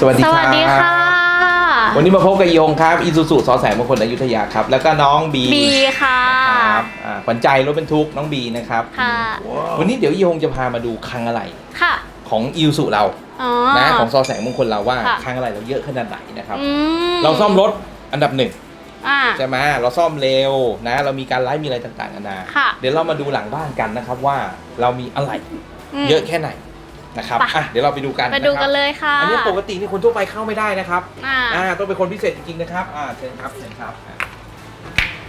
สวัสดีสครับวัสดีค่ะ วันนี้มาพบกับยงครับอีซูซูสอแสงมงคลอยุธยาครับ แล้วก็น้องบีบีค่ะครับอ่าขวัญใจรถบรรทุกน้องบีนะครับ ค่ะวันนี้เดี๋ยวยงจะพามาดูคลังอะไรค่ะ ของอีซูซูเราอ๋อ นะของซอแสงมงคลเราว่าค่ะ คลังอะไรเราเยอะขนาดไหนนะครับ อืมเราซ่อมรถอันดับหนึ่งอ่า ใช่ไหมเราซ่อมเร็วนะ เรามีการไลฟ์มีอะไรต่างๆนานาค่ะ เดี๋ยวเรามาดูหลังบ้านกันนะครับว่าเรามีอะไร มเยอะแค่ไหน นะครับไปอะเดี๋ยวเราไปดูกันไปดูะครับกันเลยค่ะ อันนี้ปกตินี่คนทั่วไปเข้าไม่ได้นะครับอ่าอ่าต้องเป็นคนพิเศษจริงๆนะครับอ่าเชิญครับเชิญครับอ่า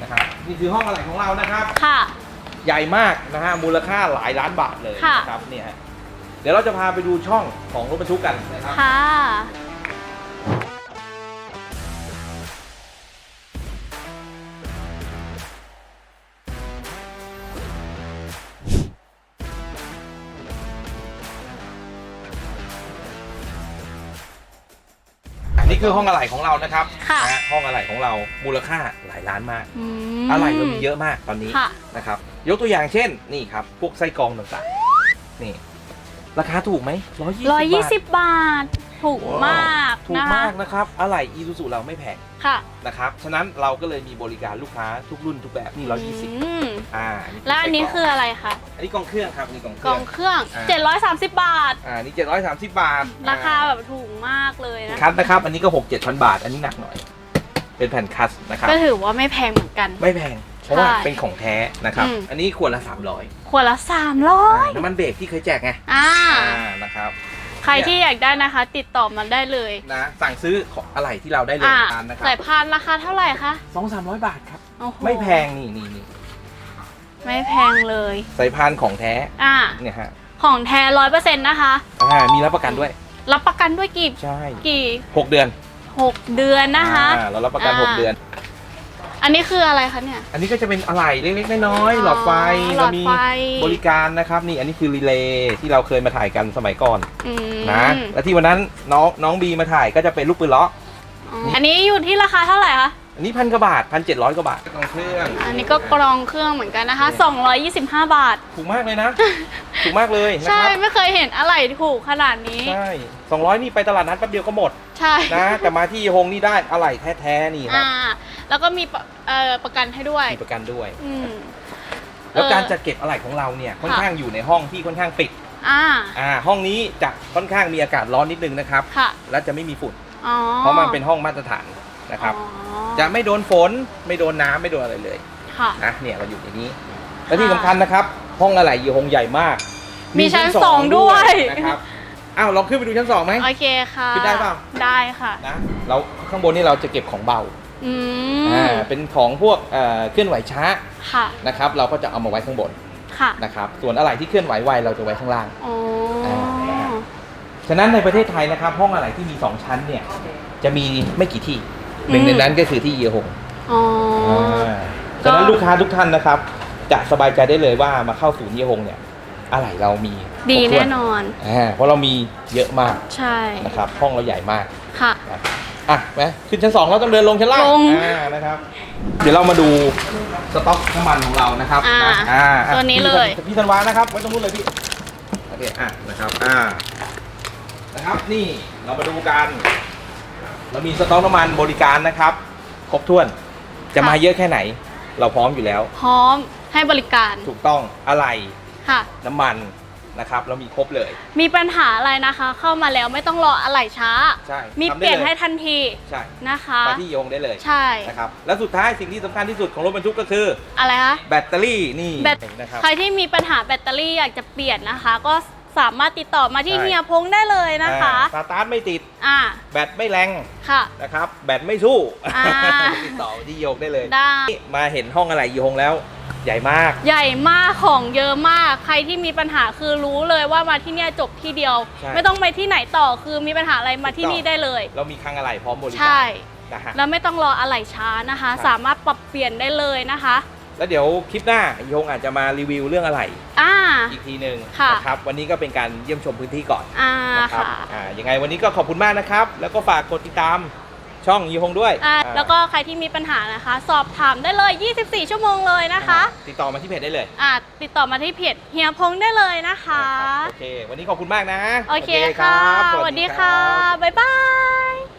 นะครับนี่คือห้องอะไรของเรานะครับค่ะ ใหญ่มากนะฮะมูลค่าหลายล้านบาทเลยค่ะนะครับเนี่ยฮะเดี๋ยวเราจะพาไปดูช่องของรถบรรทุกกันนะครับค่ะ นนี้คือห้องอะไหล่ของเรานะครับค่ะนะฮะห้องอะไหล่ของเรามูลค่าหลายล้านมากอืมอะไหล่เรามีเยอะมากตอนนี้ค่ะ นะครับ ยกตัวอย่างเช่นนี่ครับ พวกไส้กรองต่างๆ นี่ ราคาถูกไหมร้อยยี่สิบร้อยยี่บาทสิบบาท ถูกมากถูกนะคะมากนะครับอะไหล่อีซูซูเราไม่แพงค่ะนะครับ ฉะนั้นเราก็เลยมีบริการลูกค้าทุกรุ่นทุกแบบนี่ร้อยยี่สิบมอ่าแล้วอันนี้คืออะไรคะอันนี้กล่องเครื่องครับนี่กล่องเคกรื่ล่อองง เครื่อง อ่า 730 บาท อ่านี่เจ็ดร้อยสามสิบบาทราคาแบบถูกมากเลยนะคัสนะครับ อันนี้ก็หกเจ็ดพันบาท อันนี้หนักหน่อย เป็นแผ่นคัสนะครับ ก็ถือว่าไม่แพงเหมือนกัน ไม่แพง เพราะว่าใช่เป็นของแท้นะครับ อืม อันนี้ขวดละสามร้อยขวดละ300น้ำมันเบรกที่เคยแจกไง อ่า อ่านะครับ ใครที่อยากได้นะคะ ติดต่อมาได้เลยนะสั่งซื้อของอะไรที่เราได้เลยอ่าทานนะครัสายพานราคาเท่าไหร่คะสองสามร้อยบาทครับ โอ้โหไม่แพงนี่นี่นี่ไม่แพงเลย สายพานของแท้อ่าเนี่ยฮะของแท้ร้อยเปอร์เซ็นต์นะคะ อ่ามีรับประกันด้วย รับประกันด้วยกี่ใช่กี่หกเดือนหกเดือนนะคะ อ่าเรารับประกันอ่าหกเดือน อันนี้คืออะไรคะเนี่ย อันนี้ก็จะเป็นอะไหล่เล็กๆน้อยๆหลอดไฟหลเราอดมีไฟ บริการนะครับ นี่อันนี้คือรีเลย์ที่เราเคยมาถ่ายกันสมัยก่อนอืมนะ และที่วันนั้นน้องน้องบีมาถ่ายก็จะเป็นลูกปืนล้ออ๋ออันนี้อยู่ที่ราคาเท่าไหร่คะ อันนี้พันกว่าบาทพันเจ็ดร้อยกว่าบาทกล่องเครื่องอันนี้ก็กรองเครื่องเหมือนกันนะคะ 225 บาท ถูกมากเลยนะ ถูกมากเลยนะใช่ครับไม่เคยเห็นอะไรถูกขนาดนี้ ใช่สองร้อยนี่ไปตลาดนัดแป๊บเดียวก็หมดใช่นะแต่มาที่ฮงนี่ได้อะไหล่แท้ๆนี่ครับอ่าแล้วก็มีประเอ่อประกันให้ด้วย มีประกันด้วย อืม แล้วเออการจัดเก็บอะไหล่ของเราเนี่ยค่อนค่ะข้างอยู่ในห้องที่ค่อนข้างปิดอ่า อ่าห้องนี้จะค่อนข้างมีอากาศร้อนนิดนึงนะครับ ค่ะ และจะไม่มีฝุ่น อ๋อเพราะมันเป็นห้องมาตรฐาน นะครับ อ๋อจะไม่โดนฝนไม่โดนน้ำไม่โดนอะไรเลยค่ะ นะเนี่ยเราอยู่ในนี้ และที่สำคัญนะครับ ห้องอะไหล่อยู่ห้องใหญ่มากมีชั้นสองด้วย นะครับอ้าวลองขึ้นไปดูชั้นสองไหม โอเคค่ะขึ้นได้เปล่า ได้ค่ะ นะเราข้างบนนี่เราจะเก็บของเบาอือ่ามเป็นของพวกเอ่อเคลื่อนไหวช้าค่ะนะครับ เราก็จะเอามาไว้ข้างบนค่ะนะครับ ส่วนอะไหล่ที่เคลื่อนไหวไวเราจะไว้ข้างล่าง อ๋ออ่านะครับ ฉะนั้นในประเทศไทยนะครับ ห้องอะไหล่ที่มี 2 ชั้นเนี่ยจะมีไม่กี่ที่ หนึ่งในนั้นก็คือที่เยียหงอ๋ออฉะนั้นลูกค้าทุกท่านนะครับ จะสบายใจได้เลยว่ามาเข้าศูนย์เยียหงเนี่ยอะไหล่เรามีดีครบถ้วแน่นอน อ่าเพราะเรามีเยอะมากใช่นะครับ ห้องเราใหญ่มาก ค่ะนะอะไหมขึ้นชั้นสองเราต้องเดินลงชั้นล่างลงอ่านะครับ เดี๋ยวเรามาดูสต็อกน้ำมันของเรานะครับอ่านะอ่าอะตัวนี้เลย พี่ธันวานะครับไว้ตรงนู้นเลยพี่โอเคอะนะครับอ่านะครับนี่เรามาดูกัน เรามีสต็อกน้ำมันบริการนะครับ ครบถ้วนจะมาเยอะแค่ไหน เราพร้อมอยู่แล้ว พร้อมให้บริการถูกต้องอะไรค่ะ น้ำมันนะครับ เรามีครบเลย มีปัญหาอะไรนะคะ เข้ามาแล้วไม่ต้องรออะไรช้า ใช่มีทำเปได้ลี่ยนเลยให้ทันทีใช่นะคะมาที่โยงได้เลยใช่นะครับและสุดท้ายสิ่งที่สำคัญที่สุดของรถบรรทุกก็คือ อะไรคะแบตเตอรี่นี่แบตนะครับใครที่มีปัญหาแบตเตอรี่อยากจะเปลี่ยนนะคะ ก็ สามารถติดต่อมาที่ใช่ เฮียพงได้เลยนะคะ อ่าสตาร์ทไม่ติด อ่าแบตไม่แรงค่ะ นะครับ แบตไม่สู้อ่า ติดต่อที่โยงได้เลยได้มาเห็นห้องอะไรโยงแล้ว ใหญ่มาก ใหญ่มากของเยอะมากใครที่มีปัญหาคือรู้เลยว่ามาที่เนี่ยจบที่เดียว ใช่ไม่ต้องไปที่ไหนต่อคือมีปัญหาอะไรมาที่นี่ได้เลย เรามีคลังอะไรพร้อมบริใช่การนะฮะ แล้วไม่ต้องรออะไรช้านะคะใช่สามารถปรับเปลี่ยนได้เลยนะคะ แล้วเดี๋ยวคลิปหน้าโยงอาจจะมารีวิวเรื่องอะไร อ่า อีกทีหนึ่งค่ะ นะครับวันนี้ก็เป็นการเยี่ยมชมพื้นที่ก่อนอ่านะครับค่ะอ่ายังไงวันนี้ก็ขอบคุณมากนะครับ แล้วก็ฝากกดติดตามช่องยีฮงด้วยอ่าอ่าแล้วก็ใครที่มีปัญหานะคะ สอบถามได้เลย 24 ชั่วโมงเลยนะคะ ติดต่อมาที่เพจได้เลยอ่าติดต่อมาที่เพจเฮียพงได้เลยนะคะ โอเค วันนี้ขอบคุณมากนะโอเครัค่ะบสวัสดีค่ะบ๊ายบาย